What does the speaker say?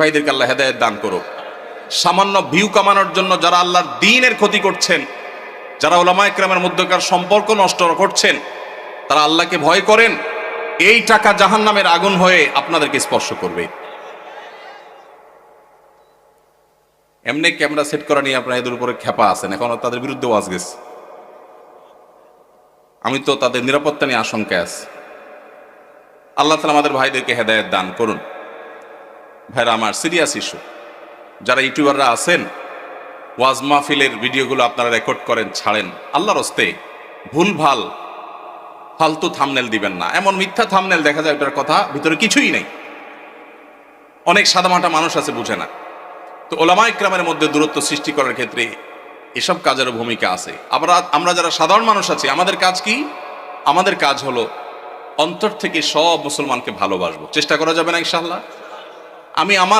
ভাইদেরকে আল্লাহ হেদায়ত দান করুক। সামান্য ভিউ কামানোর জন্য যারা আল্লাহর দিনের ক্ষতি করছেন, যারা ওলামা একরামের মধ্যকার সম্পর্ক নষ্ট করছেন, তারা আল্লাহকে ভয় করেন, এই টাকা জাহান নামের আগুন হয়ে আপনাদেরকে স্পর্শ করবে। এমনি ক্যামেরা সেট করা নিয়ে আপনার এদের উপরে খেপা আছেন, এখন তাদের বিরুদ্ধে ওয়াজ গেছে। আমি তো তাদের নিরাপত্তা নিয়ে আশঙ্কায় আছি। আল্লাহ তালা আমাদের ভাইদেরকে হেদায়ত দান করুন। ভাইরা আমার সিরিয়াস ইস্যু যারা ইউটিউবাররা আছেন, ওয়াজ মাহফিলের ভিডিওগুলো আপনারা রেকর্ড করেন, ছাড়েন। আল্লাহর হস্তে ভুল ভালো, ফালতু থামনেল দিবেন না। এমন মিথ্যা থামনেল দেখা যায় ওটার কথা ভিতরে কিছুই নেই। অনেক সাদামাটা মানুষ আছে, বুঝে না। তো ওলামা ইকরামের মধ্যে দূরত্ব সৃষ্টি করার ক্ষেত্রে এসব কাজেরও ভূমিকা আছে। আমরা আমরা যারা সাধারণ মানুষ আছি, আমাদের কাজ কি? আমাদের কাজ হলো অন্তর থেকে সব মুসলমানকে ভালোবাসবো। চেষ্টা করা যাবে না ইনশাল্লাহ আমি আমার